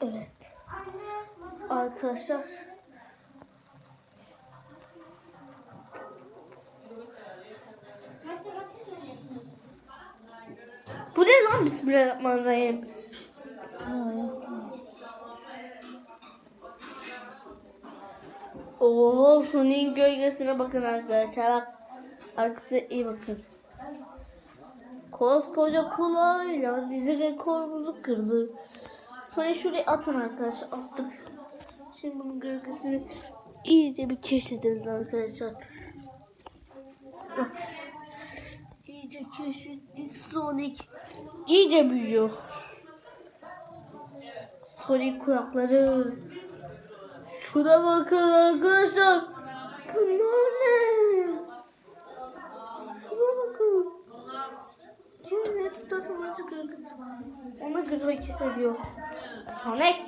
Evet. Arkadaşlar. Bu ne lan Bismillahirrahmanirrahim. Oo, Sony'in gölgesine bakın arkadaşlar. Bak. Arkası iyi bakın. Koskoca kulağıyla bizi rekorumuzu kırdı. Sonra şuraya atın arkadaşlar. Attık. Şimdi bunun gölgesini iyice bir keşfederiz arkadaşlar. İyice keşfettik. Sonic iyice büyüyor. Sonic kulakları. Şuna bakın arkadaşlar. Bunlar ne? Şuna bakın. Ona göre hareket ediyor. Son ex.